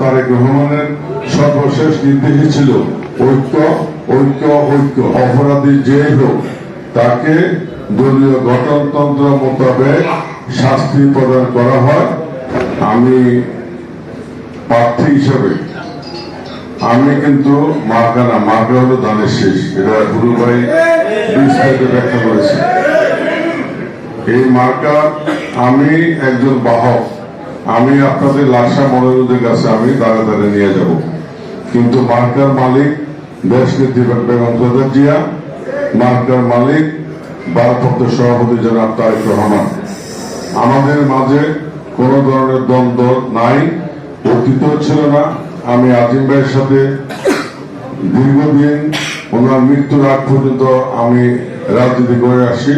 তারেক রহমানের সর্বশেষ নির্দেশই ছিল ঐক্য ঐক্য ঐক্য। অপরাধী যে হোক, তাকে দলীয় গঠনতন্ত্র মোতাবেক শাস্তি প্রদান করা হয়। আমি প্রার্থী হিসেবে, আমি কিন্তু মার্কা না, মার্কা হলো দানের শেষ। এটা গুরু ভাই বিস্তারিত ব্যাখ্যা করেছে। এই মার্কা আমি একজন বাহক। আমি আপনাদের লাশা মনোরোধের কাছে আমি দাঁড়া দাঁড়িয়ে নিয়ে যাব। কিন্তু মার্কার মালিক দেশ নেত্রী বেগম জিয়া, মার্কার মালিক ভারপ্রাপ্ত সভাপতি জনাব তারেক রহমান। আমাদের মাঝে কোন ধরনের দ্বন্দ্ব নাই, অতীত ছিল না। আমি আজিম ভাইয়ের সাথে দীর্ঘদিন ওনার মৃত্যুর আগ পর্যন্ত আমি রাজনীতি করে আসি।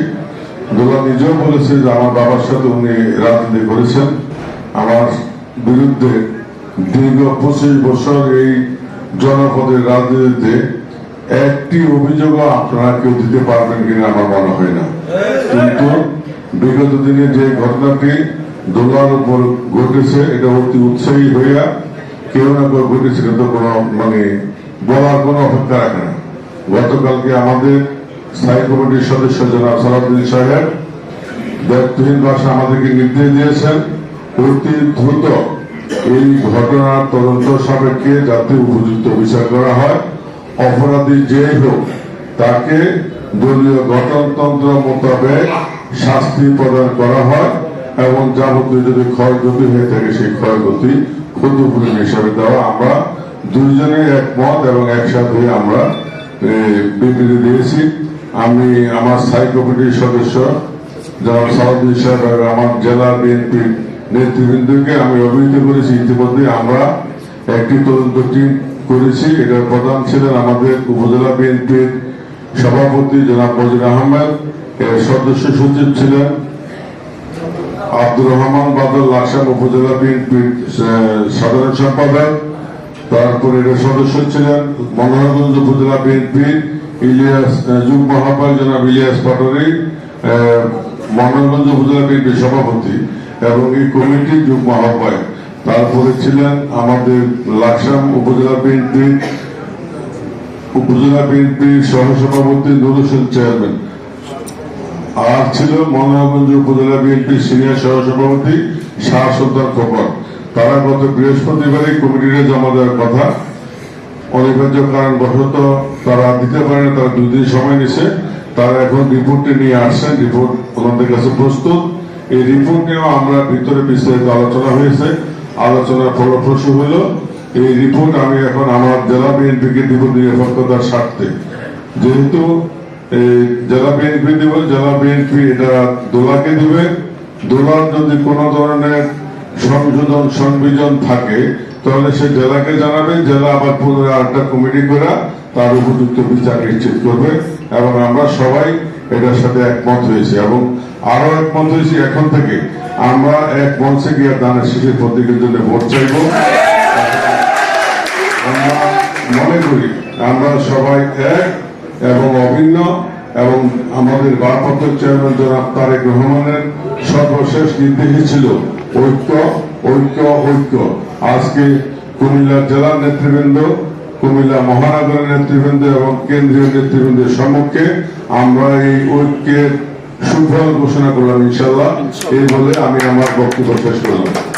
দোলা নিজেও বলেছে যে আমার বাবার সাথে উনি রাজনীতি করেছেন। আমার বিরুদ্ধে দীর্ঘ পঁচিশ বছর এই জনপদের রাজনীতিতে একটি অভিযোগও আপনারা কেউ দিতে পারবেন কিনা আমার মনে হয় না। কিন্তু বিগত দিনে যে ঘটনাটি দোলার উপর ঘটেছে, এটা অতি উৎসাহী হইয়া কেউ না কেউ ঘটেছে কিন্তু কোনো মানে বলার কোনো অপেক্ষা রাখে না। গতকালকে আমাদের স্থায়ী কমিটির সদস্য জনাব সালাউদ্দিন সাহেব, ব্যক্তিহীন ভাষা আমাদেরকে নির্দেশ দিয়েছেন, অতি দ্রুত এই ঘটনার তদন্ত সাপেক্ষে যাতে উপযুক্ত বিচার করা হয়। অপরাধী যে হোক, তাকে দলীয় গঠনতন্ত্র মোতাবেক শাস্তি প্রদান করা হয় এবং যাবতীয় যদি ক্ষয়ক্ষতি হয়ে থাকে, সেই ক্ষয়ক্ষতি ক্ষতিপূরণ হিসাবে দেওয়া আমরা দুইজনে একমত এবং একসাথে আমরা বিবৃতি দিয়েছি। আমি আমার স্থায়ী কমিটির সদস্য, জনাব সালাউদ্দিন সাহেব আমার জেলা বিএনপি নেতৃবৃন্দকে আমি অভিহিত করেছি। ইতিমধ্যে আমরা একটি তদন্ত টিম করেছি। এটার প্রধান ছিলেন আমাদের উপজেলা বিএনপির সভাপতি জনাব মজির আহমেদ। এর সদস্য সচিব ছিলেন আব্দুর রহমান বাদল লাকসাম উপজেলা বিএনপির সাধারণ সম্পাদক। তারপরে এর সদস্য ছিলেন মনোহরগঞ্জ উপজেলা বিএনপির ইলিয়াস যুগ্ম আহ্বায়ক জনাব ইলিয়াস পাটরি মনোহরগঞ্জ উপজেলা বিএনপির সভাপতি এবং এই কমিটির যুগ্ম আহ্বায়ক তারপরে ছিলেন আমাদের লাকসাম উপজেলা বিএনপির উপজেলা বিএনপির সহসভাপতি হোসেন চেয়ারম্যান। আর ছিল মনোহরগঞ্জ উপজেলা বিএনপির সিনিয়র সহসভাপতি শাহ সুলতান খোকন। তারা গত বৃহস্পতিবারই কমিটিতে জমা দেওয়ার কথা। অনিবার্য কারণ বশত তারা দিতে পারে না, তারা দুদিন সময় নিছে। তারা এখন রিপোর্টটি নিয়ে আসছেন, রিপোর্ট ওনাদের কাছে প্রস্তুত। এই রিপোর্ট নিয়েও আমরা ভিতরে বিস্তারিত আলোচনা হয়েছে, আলোচনার ফলপ্রসূ হইল। এই রিপোর্ট আমি এখন আমার জেলা বিএনপিকে দিব নিরাপত্তার স্বার্থে। যেহেতু জেলা বিএনপি দিব, জেলা বিএনপি এটা দোলাকে দিবে। দোলার যদি কোনো ধরনের সংশোধন সংবিধান থাকে, তাহলে সে জেলাকে জানাবে, জেলা আবার পুনরায় আরেকটা কমিটি করে তার উপযুক্ত বিচার নিশ্চিত করবে। এবং আমরা সবাই এটার সাথে একমত হয়েছি এবং আরও একমত হয়েছি এখন থেকে। আমরা এক মঞ্চে গিয়ে দানের শেষের প্রতীকের জন্য ভোট চাইব। আমরা মনে করি আমরা সবাই এক এবং অভিন্ন এবং আমাদের ভারপ্রাপ্ত চেয়ারম্যান জনাব তারেক রহমানের সর্বশেষ নির্দেশই ছিল ঐক্য ঐক্য ঐক্য। আজকে কুমিল্লা জেলা নেতৃবৃন্দ, কুমিল্লা মহানগরের নেতৃবৃন্দ এবং কেন্দ্রীয় নেতৃবৃন্দের সম্মুখে আমরা এই ঐক্যের সুফল ঘোষণা করলাম ইনশাল্লাহ এই বলে আমি আমার বক্তব্য শেষ করলাম।